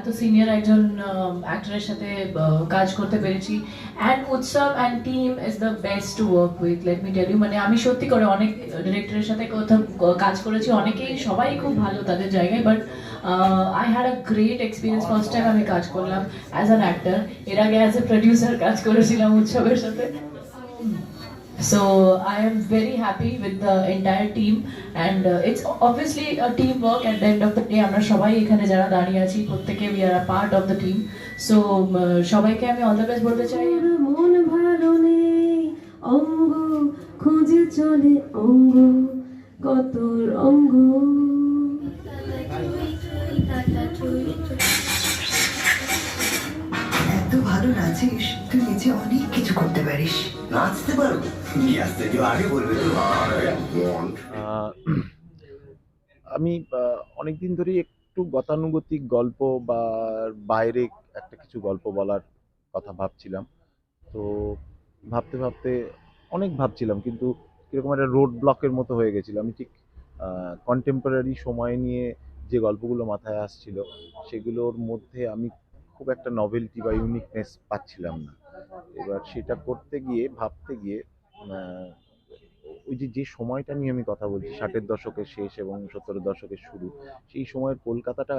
এত সিনিয়র একজন অ্যাক্টরের সাথে কাজ করতে পেরেছি। And Utsav and team is the best to work with let me tell you মানে আমি সত্যি করে অনেক ডিরেক্টরের সাথে কোথাও কাজ করেছি। অনেকেই, সবাই খুব ভালো তাদের জায়গায় but I had a great experience first time আমি কাজ করলাম অ্যাজ অ্যান অ্যাক্টর এর আগে অ্যাজ এ প্রডিউসার কাজ করেছিলাম উৎসবের সাথে। So I am very happy with the entire team and uh, it's obviously a teamwork at the end of the day আমরা সবাই এখানে যারা দাঁড়িয়ে আছি প্রত্যেকে we are a part of the team so um, uh, সবাইকে আমি all the best বলতে চাই মন ভালো নেই অঙ্গ খুঁজে চলে অঙ্গ কত রঙ্গ এত ভালো নাচিস তুই নিচে অনেক কিছু করতে পারিস নাচতে পারো আমি অনেক দিন ধরেই একটু গতানুগতিক গল্প বা বাইরে একটা কিছু গল্প বলার কথা ভাবছিলাম। তো ভাবতে ভাবতে অনেক ভাবছিলাম, কিন্তু কীরকম একটা রোড ব্লকের মতো হয়ে গেছিল। আমি ঠিক কন্টেম্পোরারি সময় নিয়ে যে গল্পগুলো মাথায় আসছিল, সেগুলোর মধ্যে আমি খুব একটা নভেলটি বা ইউনিকনেস পাচ্ছিলাম না। এবার সেটা করতে গিয়ে, ভাবতে গিয়ে ওই যে যে সময়টা নিয়ে আমি কথা বলছি, ষাটের দশকের শেষ এবং সত্তরের দশকের শুরু, সেই সময়ের কলকাতাটা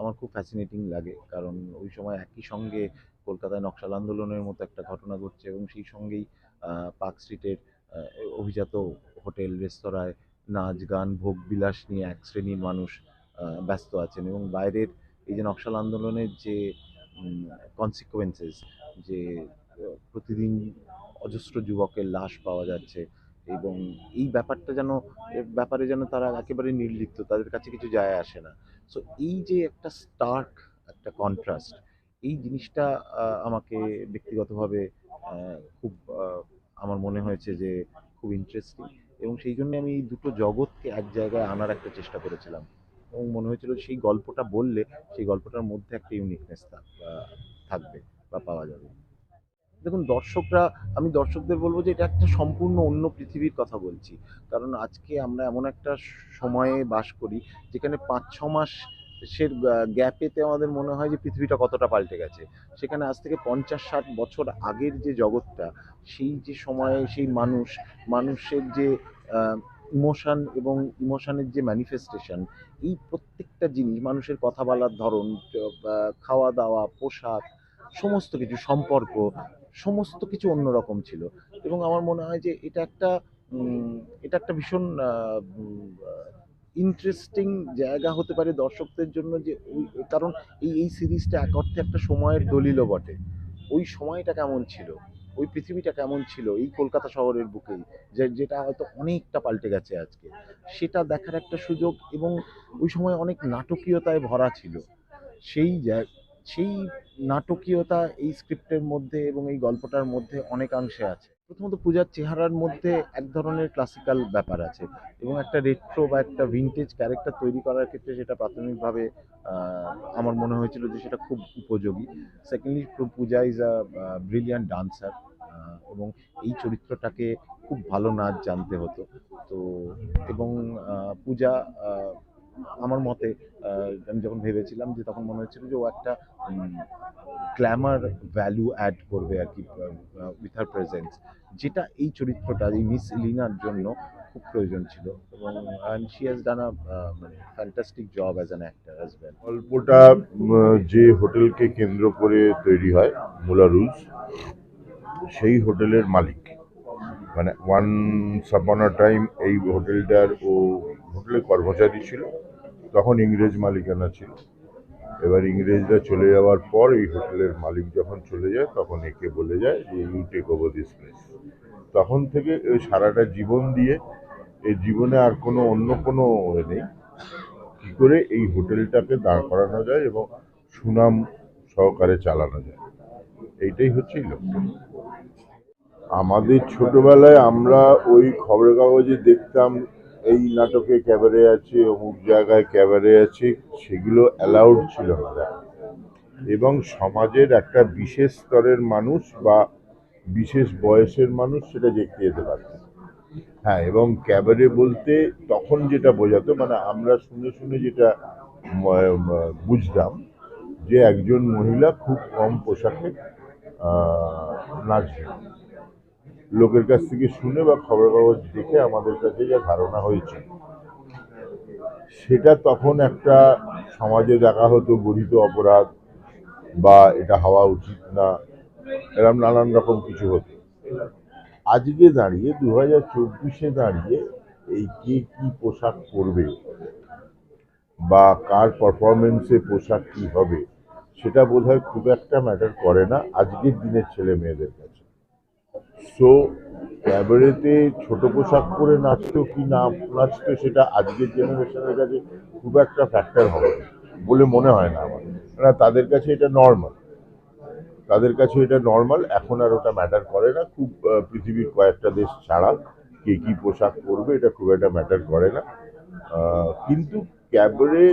আমার খুব ফ্যাসিনেটিং লাগে। কারণ ওই সময় একই সঙ্গে কলকাতায় নকশাল আন্দোলনের মতো একটা ঘটনা ঘটছে এবং সেই সঙ্গেই পার্ক স্ট্রিটের অভিজাত হোটেল, রেস্তোরাঁয় নাচ, গান, ভোগ বিলাস নিয়ে এক শ্রেণির মানুষ ব্যস্ত আছেন এবং বাইরের এই যে নকশাল আন্দোলনের যে কনসিকুয়েন্সেস যে, প্রতিদিন অজস্র যুবকের লাশ পাওয়া যাচ্ছে এবং এই ব্যাপারটা যেন ব্যাপারে যেন তারা একেবারে নির্লিপ্ত, তাদের কাছে কিছু যায় আসে না। সো এই যে একটা স্টার্ক একটা কন্ট্রাস্ট এই জিনিসটা আমাকে ব্যক্তিগতভাবে খুব আমার মনে হয়েছে যে খুব ইন্টারেস্টিং এবং সেই জন্য আমি এই দুটো জগৎকে এক জায়গায় আনার একটা চেষ্টা করেছিলাম এবং মনে হয়েছিল সেই গল্পটা বললে, সেই গল্পটার মধ্যে একটা ইউনিকনেস থাকবে বা পাওয়া যাবে। দেখুন দর্শকরা আমি দর্শকদের বলব যে এটা একটা সম্পূর্ণ অন্য পৃথিবীর কথা বলছি। কারণ আজকে আমরা এমন একটা সময়ে বাস করি যেখানে পাঁচ ছ মাসের গ্যাপেতে আমাদের মনে হয় যে পৃথিবীটা কতটা পাল্টে গেছে। সেখানে আজ থেকে পঞ্চাশ ষাট বছর আগের যে জগৎটা সেই যে সময়ে সেই মানুষ মানুষের যে ইমোশান এবং ইমোশানের যে ম্যানিফেস্টেশন এই প্রত্যেকটা জিনিস মানুষের কথা বলার ধরন খাওয়া দাওয়া পোশাক সমস্ত কিছু সম্পর্ক সমস্ত কিছু অন্যরকম ছিল। এবং আমার মনে হয় যে এটা একটা এটা একটা ভীষণ ইন্টারেস্টিং জায়গা হতে পারে দর্শকদের জন্য যে ওই, কারণ এই এই সিরিজটা এক অর্থে একটা সময়ের দলিলও বটে। ওই সময়টা কেমন ছিল? ওই পৃথিবীটা কেমন ছিল? এই কলকাতা শহরের বুকেই, যে, যেটা হয়তো অনেকটা পাল্টে গেছে আজকে। সেটা দেখার একটা সুযোগ এবং ওই সময় অনেক নাটকীয়তায় ভরা ছিল। সেই জায়- সেই নাটকীয়তা এই স্ক্রিপ্টের মধ্যে এবং এই গল্পটার মধ্যে অনেকাংশে আছে। প্রথমত পূজার চেহারার মধ্যে এক ধরনের ক্লাসিক্যাল ব্যাপার আছে এবং একটা রেট্রো বা একটা ভিনটেজ ক্যারেক্টার তৈরি করার ক্ষেত্রে সেটা প্রাথমিকভাবে আমার মনে হয়েছিল যে সেটা খুব উপযোগী। Secondly Puja is a brilliant dancer এবং এই চরিত্রটাকে খুব ভালো নাচ জানতে হতো। তো, এবং পূজা আমার মতে আমি যখন ভেবেছিলাম যে তখন মনে হচ্ছিল যে ও একটা গ্ল্যামার ভ্যালু অ্যাড করবে আর কি উইথ হার প্রেজেন্স যেটা এই চরিত্রটা, এই মিস ইলিনার জন্য খুব প্রয়োজন ছিল এবং শি হ্যাজ ডান মানে fantastic job as an actor as well গল্পটা যে হোটেলকে কেন্দ্র করে তৈরি হয়, মুলা রুলস, সেই হোটেলের মালিক। মানে ওয়ান সাপন টাইম এই হোটেলটার ও হোটেলের কর্মচারী ছিল। তখন ইংরেজ মালিকানা ছিল। এবার ইংরেজরা চলে যাওয়ার পর এই হোটেলের মালিক যখন চলে যায়, তখন একে বলে যায় যে you take over this place তখন থেকে ওই সারাটা জীবন দিয়ে এই জীবনে আর কোনো অন্য কোনো নেই। কি করে এই হোটেলটাকে দাঁড় করানো যায় এবং সুনাম সহকারে চালানো যায়। এইটাই হচ্ছে লক্ষ্য। আমাদের ছোটবেলায় আমরা ওই খবরের কাগজে দেখতাম এই নাটকে ক্যাবারে আছে, অমুক জায়গায় ক্যাবারে আছে, সেগুলো অ্যালাউড ছিল না। এবং সমাজের একটা বিশেষ স্তরের মানুষ বা বিশেষ বয়সের মানুষ সেটা দেখতে যেতে পারত হ্যাঁ এবং ক্যাবারে বলতে তখন যেটা বোঝাতো মানে আমরা শুনে শুনে যেটা বুঝতাম যে একজন মহিলা খুব কম পোশাকে নাচবে লোকের কাছ থেকে শুনে বা খবর কাগজ দেখে আমাদের কাছে যা ধারণা হয়েছে। সেটা তখন একটা সমাজে দেখা হতো গঠিত অপরাধ বা এটা হওয়া উচিত না এরকম নানান রকম কিছু হতো। আজকে দাঁড়িয়ে দু হাজার চব্বিশে দাঁড়িয়ে এই কে কি পোশাক পরবে বা কার পারফরমেন্সে পোশাক কি হবে, সেটা বোধহয় খুব একটা ম্যাটার করে না আজকের দিনের ছেলে মেয়েদের কাছে। সো ক্যাবারেতে ছোট পোশাক পরে নাচতো কি না নাচতো সেটা আজকের জেনারেশনের কাছে খুব একটা ফ্যাক্টর হবে বলে মনে হয় না আমার। না তাদের কাছে এটা নর্মাল তাদের কাছে এটা নর্মাল এখন আর ওটা ম্যাটার করে না। খুব পৃথিবীর কয়েকটা দেশ ছাড়া কে কি পোশাক পরবে এটা খুব একটা ম্যাটার করে না। কিন্তু cabaret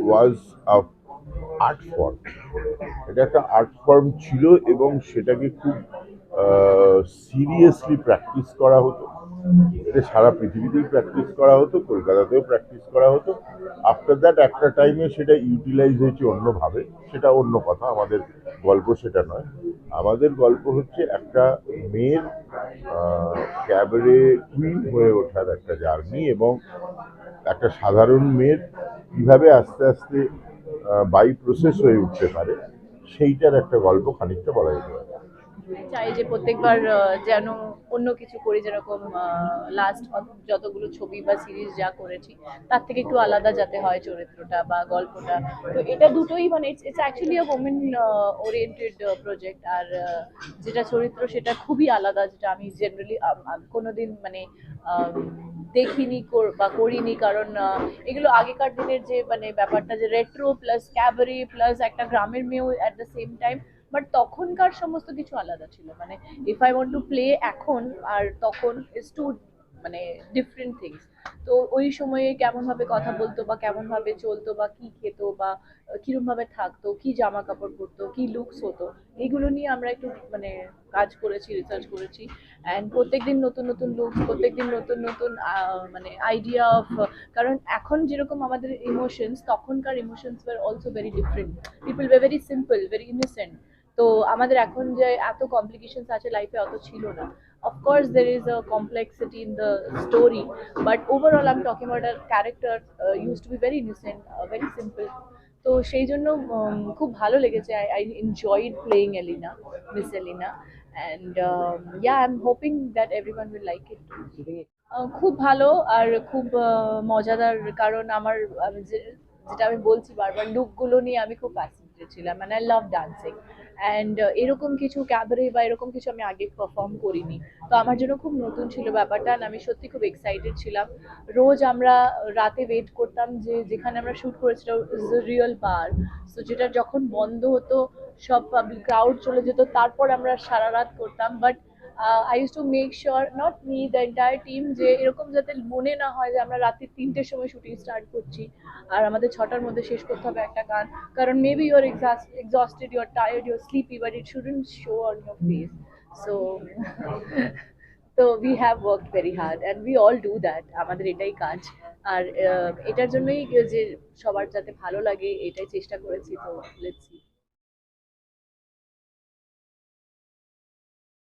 was a art form এটা একটা আর্ট ফর্ম ছিল এবং সেটাকে খুব সিরিয়াসলি প্র্যাকটিস করা হতো। এটা সারা পৃথিবীতেই প্র্যাকটিস করা হতো, কলকাতাতেও প্র্যাকটিস করা হতো। আফটার দ্যাট একটা টাইমে সেটা ইউটিলাইজ হয়েছে অন্যভাবে। সেটা অন্য কথা, আমাদের গল্প সেটা নয়। আমাদের গল্প হচ্ছে একটা মেয়ের ক্যাবারে কুইন হয়ে ওঠার একটা জার্নি এবং একটা সাধারণ মেয়ের কীভাবে আস্তে আস্তে বাই প্রসেস হয়ে উঠতে পারে, সেইটার একটা গল্প খানিকটা বলা যেতে পারে। চাই যে প্রত্যেকবার যেন অন্য কিছু করি, যেরকম লাস্ট যতগুলো ছবি বা সিরিজ যা করেছি, তার থেকে একটু আলাদা যাতে হয় চরিত্রটা বা গল্পটা। তো এটা দুটোই মানে it's actually a women oriented project আর যেটা চরিত্র সেটা খুবই আলাদা, যেটা আমি জেনারেলি কোনোদিন মানে দেখিনি বা করিনি। কারণ এগুলো আগেকার দিনের যে মানে ব্যাপারটা যে রেট্রো প্লাস ক্যাবারি প্লাস একটা গ্রামের মেয়েও at the same time but তখনকার সমস্ত কিছু আলাদা ছিল। মানে if I want to play এখন, আর তখন ইজ টু মানে ডিফারেন্ট থিংস তো ওই সময়ে কেমন ভাবে কথা বলতো বা কেমন ভাবে চলতো বা কি খেত বা কিরম ভাবে থাকতো, কি জামা কাপড় পরতো, কি লুকস হতো, এগুলো নিয়ে আমরা একটু মানে কাজ করেছি রিসার্চ করেছি। অ্যান্ড প্রত্যেকদিন নতুন নতুন লুকস প্রত্যেকদিন নতুন নতুন মানে আইডিয়া অফ কারণ এখন যেরকম আমাদের ইমোশনস তখনকার emotions were also very different people were very simple very innocent তো আমাদের এখন যে এত কমপ্লিকেশনস আছে লাইফে অত ছিল না। Of course there is a complexity in the story but overall I am talking about our character used to be very innocent very simple তো সেই জন্য খুব ভালো লেগেছে। I I enjoyed playing Elina miss Elina and yeah I am hoping that everyone will like it খুব ভালো আর খুব মজাদার কারণ আমার যেটা আমি বলছি বারবার লুকগুলো নিয়ে আমি খুব ছিলাম মানে আই লাভ ডান্সিং অ্যান্ড এরকম কিছু ক্যাবারে বা এরকম কিছু আমি আগে পারফর্ম করিনি। তো আমার জন্য খুব নতুন ছিল ব্যাপারটা আমি সত্যি খুব এক্সাইটেড ছিলাম। রোজ আমরা রাতে ওয়েট করতাম যে, যেখানে আমরা শ্যুট করেছিলাম ইজ রিয়েল বার সো যেটা যখন বন্ধ হতো, সব ক্রাউড চলে যেত। তারপর আমরা সারা রাত করতাম but I used to make sure not me the entire team যে এরকম যাতে মনে না হয় যে আমরা রাত্রি তিনটের সময় শুটিং স্টার্ট করছি। আর আমাদের ছটার মধ্যে শেষ করতে হবে একটা গান। কারণ maybe you're exhausted you're tired you're sleepy but it shouldn't show on your face so তো we have work very hard and we all do that আমাদের এটাই কাজ। আর এটার জন্যই যে সবার যাতে ভালো লাগে, এটাই চেষ্টা করেছি, তো লেটস সি